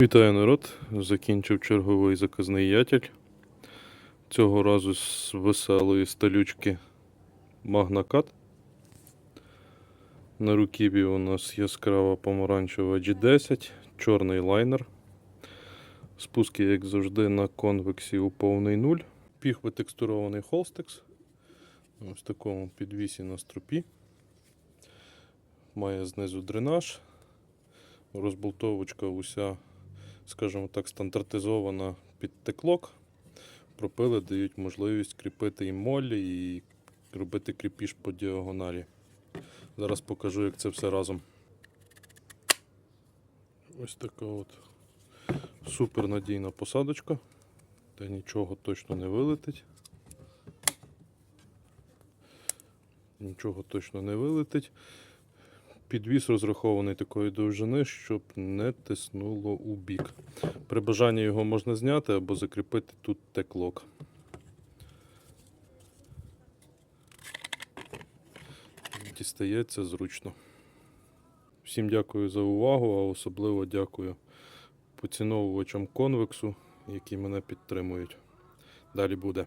Вітаю народ! Закінчив черговий заказний ятель. Цього разу з веселої сталючки Магнакат. На руківі у нас яскрава помаранчева G10, чорний лайнер. Спуски, як завжди, на конвексі у повний нуль. Піхви текстурований холстекс. Ось такому підвісі на струпі. Має знизу дренаж. Розболтовочка уся скажімо так, стандартизована під теклок. Пропили дають можливість кріпити і молі, і робити кріпіж по діагоналі. Зараз покажу, як це все разом. Ось така от супер надійна посадочка, де нічого точно не вилетить. Нічого точно не вилетить. Підвіс розрахований такої довжини, щоб не тиснуло у бік. При бажанні його можна зняти або закріпити тут теклок. Дістається зручно. Всім дякую за увагу, а особливо дякую поціновувачам конвексу, які мене підтримують. Далі буде.